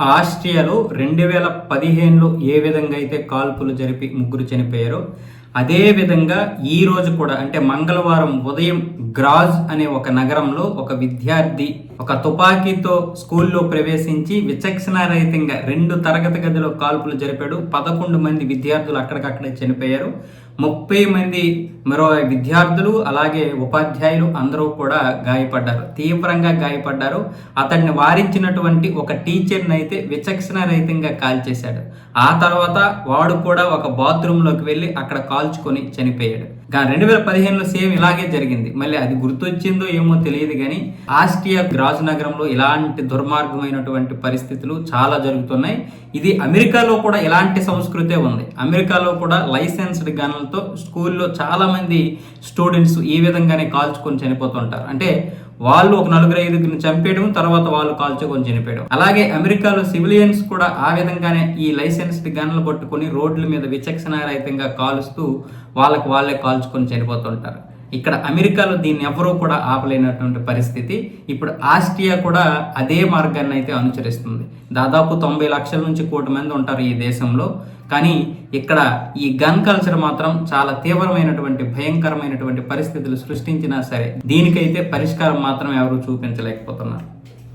ఆస్ట్రియాలో రెండు వేల పదిహేనులో ఏ విధంగా అయితే కాల్పులు జరిపి ముగ్గురు చనిపోయారో అదే విధంగా ఈ రోజు కూడా అంటే మంగళవారం ఉదయం గ్రాజ్ అనే ఒక నగరంలో ఒక విద్యార్థి ఒక తుపాకీతో స్కూల్లో ప్రవేశించి విచక్షణారహితంగా రెండు తరగతి గదిలో కాల్పులు జరిపాడు. పదకొండు మంది విద్యార్థులు అక్కడికక్కడే చనిపోయారు. ముప్పై మంది మరో విద్యార్థులు అలాగే ఉపాధ్యాయులు అందరూ కూడా గాయపడ్డారు. తీవ్రంగా గాయపడ్డారు. అతన్ని వారించినటువంటి ఒక టీచర్ని అయితే విచక్షణ రహితంగా కాల్చేశాడు ఆ తర్వాత వాడు కూడా ఒక బాత్రూంలోకి వెళ్ళి అక్కడ కాల్చుకొని చనిపోయాడు. రెండు వేల పదిహేనులో సేమ్ ఇలాగే జరిగింది. మళ్ళీ అది గుర్తొచ్చిందో ఏమో తెలియదు కానీ ఆస్ట్రియా గ్రాజ్ నగరంలో ఇలాంటి దుర్మార్గమైనటువంటి పరిస్థితులు చాలా జరుగుతున్నాయి. ఇది అమెరికాలో కూడా ఇలాంటి సంస్కృతే ఉంది. అమెరికాలో కూడా లైసెన్స్డ్ గన్లతో స్కూల్లో చాలామంది స్టూడెంట్స్ ఈ విధంగానే కాల్చుకొని చనిపోతుంటారు. అంటే వాళ్ళు ఒక నలుగురు ఐదుగురిని చంపేయడం తర్వాత వాళ్ళు కాల్చుకొని చనిపోయడం. అలాగే అమెరికాలో సివిలియన్స్ కూడా ఆ విధంగానే ఈ లైసెన్స్డ్ గన్లు పట్టుకొని రోడ్ల మీద విచక్షణారహితంగా కాలుస్తూ వాళ్ళకి వాళ్ళే కాల్చుకొని చనిపోతుంటారు. ఇక్కడ అమెరికాలో దీన్ని ఎవరూ కూడా ఆపలేనటువంటి పరిస్థితి. ఇప్పుడు ఆస్ట్రియా కూడా అదే మార్గాన్ని అయితే అనుసరిస్తుంది. దాదాపు తొంభై లక్షల నుంచి కోటి మంది ఉంటారు ఈ దేశంలో. కానీ ఇక్కడ ఈ గన్ కల్చర్ మాత్రం చాలా తీవ్రమైనటువంటి భయంకరమైనటువంటి పరిస్థితులు సృష్టించినా సరే దీనికైతే పరిష్కారం మాత్రం ఎవరు చూపించలేకపోతున్నారు.